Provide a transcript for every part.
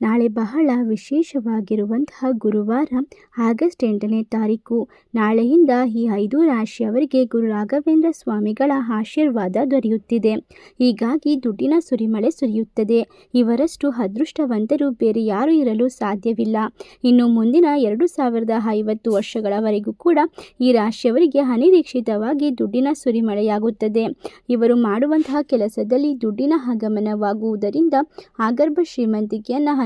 ನಾಳೆ ಬಹಳ ವಿಶೇಷವಾಗಿರುವಂತಹ ಗುರುವಾರ, ಆಗಸ್ಟ್ ಎಂಟನೇ ತಾರೀಕು. ನಾಳೆಯಿಂದ ಈ ಐದು ರಾಶಿಯವರಿಗೆ ಗುರು ರಾಘವೇಂದ್ರ ಸ್ವಾಮಿಗಳ ಆಶೀರ್ವಾದ ದೊರೆಯುತ್ತಿದೆ. ಹೀಗಾಗಿ ದುಡ್ಡಿನ ಸುರಿಮಳೆ ಸುರಿಯುತ್ತದೆ. ಇವರಷ್ಟು ಅದೃಷ್ಟವಂತರು ಬೇರೆ ಯಾರು ಇರಲು ಸಾಧ್ಯವಿಲ್ಲ. ಇನ್ನು ಮುಂದಿನ ಎರಡು ಸಾವಿರದ ಐವತ್ತು ವರ್ಷಗಳವರೆಗೂ ಕೂಡ ಈ ರಾಶಿಯವರಿಗೆ ಅನಿರೀಕ್ಷಿತವಾಗಿ ದುಡ್ಡಿನ ಸುರಿಮಳೆಯಾಗುತ್ತದೆ. ಇವರು ಮಾಡುವಂತಹ ಕೆಲಸದಲ್ಲಿ ದುಡ್ಡಿನ ಆಗಮನವಾಗುವುದರಿಂದ ಆಗರ್ಭ ಶ್ರೀಮಂತಿಕೆಯನ್ನು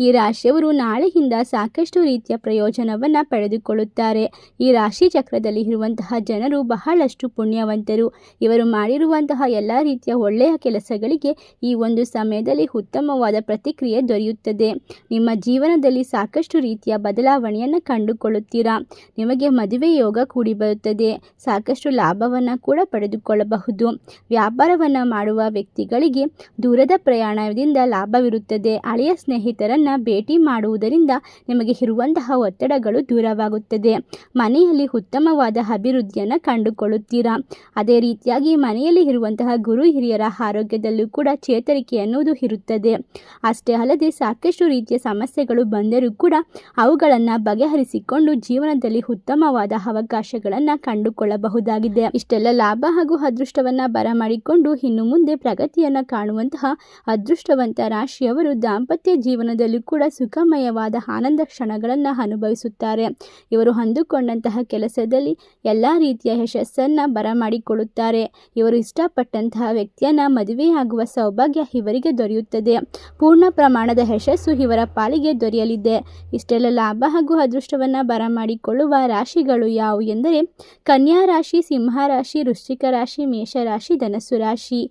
ಈ ರಾಶಿಯವರು ನಾಳೆಯಿಂದ ಸಾಕಷ್ಟು ರೀತಿಯ ಪ್ರಯೋಜನವನ್ನು ಪಡೆದುಕೊಳ್ಳುತ್ತಾರೆ. ಈ ರಾಶಿ ಚಕ್ರದಲ್ಲಿ ಇರುವಂತಹ ಜನರು ಬಹಳಷ್ಟು ಪುಣ್ಯವಂತರು. ಇವರು ಮಾಡಿರುವಂತಹ ಎಲ್ಲ ರೀತಿಯ ಒಳ್ಳೆಯ ಕೆಲಸಗಳಿಗೆ ಈ ಒಂದು ಸಮಯದಲ್ಲಿ ಉತ್ತಮವಾದ ಪ್ರತಿಕ್ರಿಯೆ ದೊರೆಯುತ್ತದೆ. ನಿಮ್ಮ ಜೀವನದಲ್ಲಿ ಸಾಕಷ್ಟು ರೀತಿಯ ಬದಲಾವಣೆಯನ್ನು ಕಂಡುಕೊಳ್ಳುತ್ತೀರಾ? ನಿಮಗೆ ಮದುವೆ ಯೋಗ ಕೂಡಿ ಬರುತ್ತದೆ. ಸಾಕಷ್ಟು ಲಾಭವನ್ನು ಕೂಡ ಪಡೆದುಕೊಳ್ಳಬಹುದು. ವ್ಯಾಪಾರವನ್ನು ಮಾಡುವ ವ್ಯಕ್ತಿಗಳಿಗೆ ದೂರದ ಪ್ರಯಾಣದಿಂದ ಲಾಭವಿರುತ್ತದೆ. ಹಳೆಯ ಸ್ನೇಹಿತರನ್ನ ಭೇಟಿ ಮಾಡುವುದರಿಂದ ನಿಮಗೆ ಇರುವಂತಹ ಒತ್ತಡಗಳು ದೂರವಾಗುತ್ತದೆ. ಮನೆಯಲ್ಲಿ ಉತ್ತಮವಾದ ಅಭಿವೃದ್ಧಿಯನ್ನು ಕಂಡುಕೊಳ್ಳುತ್ತೀರಾ? ಅದೇ ರೀತಿಯಾಗಿ ಮನೆಯಲ್ಲಿ ಇರುವಂತಹ ಗುರು ಹಿರಿಯರ ಆರೋಗ್ಯದಲ್ಲೂ ಕೂಡ ಚೇತರಿಕೆ ಅನ್ನುವುದು ಇರುತ್ತದೆ. ಅಷ್ಟೇ ಅಲ್ಲದೆ ಸಾಕಷ್ಟು ರೀತಿಯ ಸಮಸ್ಯೆಗಳು ಬಂದರೂ ಕೂಡ ಅವುಗಳನ್ನು ಬಗೆಹರಿಸಿಕೊಂಡು ಜೀವನದಲ್ಲಿ ಉತ್ತಮವಾದ ಅವಕಾಶಗಳನ್ನು ಕಂಡುಕೊಳ್ಳಬಹುದಾಗಿದೆ. ಇಷ್ಟೆಲ್ಲ ಲಾಭ ಹಾಗೂ ಅದೃಷ್ಟವನ್ನು ಬರಮಾಡಿಕೊಂಡು ಇನ್ನು ಮುಂದೆ ಪ್ರಗತಿಯನ್ನು ಕಾಣುವಂತಹ ಅದೃಷ್ಟವಂತ ರಾಶಿಯವರು ದಾಂಪತ್ಯ ಜೀವನದಲ್ಲೂ ಕೂಡ ಸುಖಮಯವಾದ ಆನಂದ ಕ್ಷಣಗಳನ್ನು ಅನುಭವಿಸುತ್ತಾರೆ. ಇವರು ಅಂದುಕೊಂಡಂತಹ ಕೆಲಸದಲ್ಲಿ ಎಲ್ಲ ರೀತಿಯ ಯಶಸ್ಸನ್ನು ಬರಮಾಡಿಕೊಳ್ಳುತ್ತಾರೆ. ಇವರು ಇಷ್ಟಪಟ್ಟಂತಹ ವ್ಯಕ್ತಿಯನ್ನು ಮದುವೆಯಾಗುವ ಸೌಭಾಗ್ಯ ಇವರಿಗೆ ದೊರೆಯುತ್ತದೆ. ಪೂರ್ಣ ಪ್ರಮಾಣದ ಯಶಸ್ಸು ಇವರ ಪಾಲಿಗೆ ದೊರೆಯಲಿದೆ. ಇಷ್ಟೆಲ್ಲ ಲಾಭ ಹಾಗೂ ಅದೃಷ್ಟವನ್ನು ಬರಮಾಡಿಕೊಳ್ಳುವ ರಾಶಿಗಳು ಯಾವುವು ಎಂದರೆ, ಕನ್ಯಾ ರಾಶಿ, ಸಿಂಹ ರಾಶಿ, ವೃಶ್ಚಿಕ ರಾಶಿ ಮೇಷರಾಶಿ ಧನಸ್ಸು ರಾಶಿ.